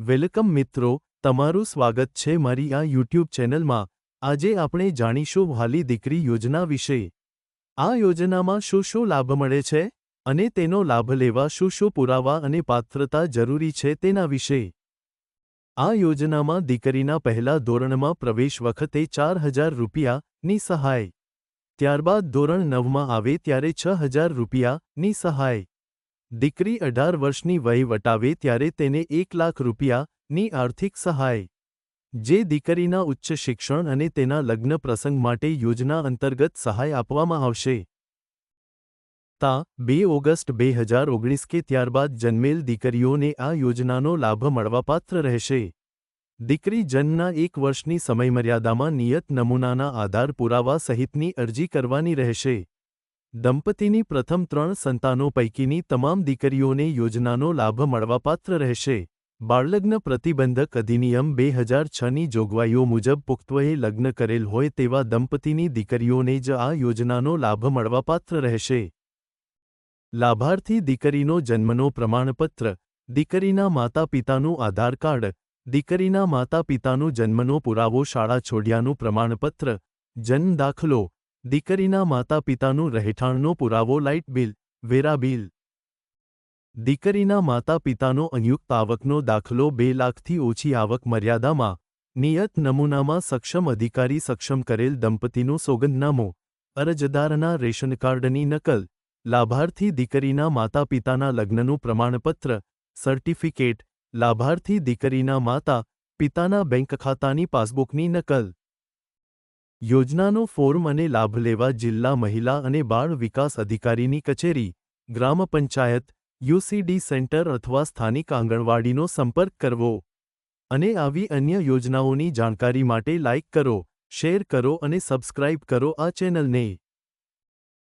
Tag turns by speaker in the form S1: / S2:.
S1: Welcome મિત્રો, તમારું સ્વાગત છે મારી આ યુટ્યુબ ચેનલમાં. આજે આપણે જાણીશું વ્હાલી દીકરી યોજના વિશે. આ યોજનામાં શું શું લાભ મળે છે અને તેનો લાભ લેવા શું શું પુરાવા અને પાત્રતા જરૂરી છે તેના વિશે. આ યોજનામાં દીકરીના પહેલા ધોરણમાં પ્રવેશ વખતે ચાર હજાર રૂપિયાની સહાય. ત્યારબાદ ધોરણ નવમાં આવે ત્યારે છ હજાર રૂપિયાની સહાય. દીકરી અઢાર વર્ષની વય વટાવે ત્યારે તેને એક લાખ રૂપિયાની આર્થિક સહાય. જે દીકરીના ઉચ્ચ શિક્ષણ અને તેના લગ્ન પ્રસંગ માટે યોજના અંતર્ગત સહાય આપવામાં આવશે. તા, બે ઓગસ્ટ બે હજાર ઓગણીસ કે ત્યારબાદ જન્મેલ દીકરીઓને આ યોજનાનો લાભ મળવાપાત્ર રહેશે. દીકરી જન્મના એક વર્ષની સમયમર્યાદામાં નિયત નમૂનાના આધાર પુરાવા સહિતની અરજી કરવાની રહેશે. દંપતીની પ્રથમ ત્રણ સંતાનો પૈકીની તમામ દીકરીઓને યોજનાનો લાભ મળવાપાત્ર રહેશે. બાળલગ્ન પ્રતિબંધક અધિનિયમ બે હજાર છની જોગવાઈઓ મુજબ પુખ્તવયે લગ્ન કરેલ હોય તેવા દંપતીની દીકરીઓને જ આ યોજનાનો લાભ મળવાપાત્ર રહેશે. લાભાર્થી દીકરીનો જન્મનો પ્રમાણપત્ર, દીકરીના માતા પિતાનું આધાર કાર્ડ, દીકરીના માતા પિતાનું જન્મનો પુરાવો શાળા છોડ્યાનું પ્રમાણપત્ર, જન્મ દાખલો દીકરીના માતા પિતાનું રહેઠાણનો પુરાવો લાઇટ બિલ, વેરા બિલ. દીકરીના માતા પિતાનો સંયુક્ત આવકનો દાખલો બે લાખથી ઓછી આવક મર્યાદામાં, નિયત નમૂનામાં સક્ષમ અધિકારી સક્ષમ કરેલ દંપતીનું સોગંદનામું, અરજદારના રેશન કાર્ડની નકલ, લાભાર્થી દીકરીના માતા પિતાના લગ્નનું પ્રમાણપત્ર, સર્ટિફિકેટ, લાભાર્થી દીકરીના માતા પિતાના બેંક ખાતાની પાસબુકની નકલ. યોજનાનો ફોર્મ અને લાભ લેવા જિલ્લા મહિલા અને બાળ વિકાસ અધિકારીની કચેરી, ગ્રામ પંચાયત, યુસીડી સેન્ટર અથવા સ્થાનિક આંગણવાડીનો સંપર્ક કરવો. અને આવી અન્ય યોજનાઓની જાણકારી માટે લાઇક કરો, શેર કરો અને સબસ્ક્રાઇબ કરો આ ચેનલને.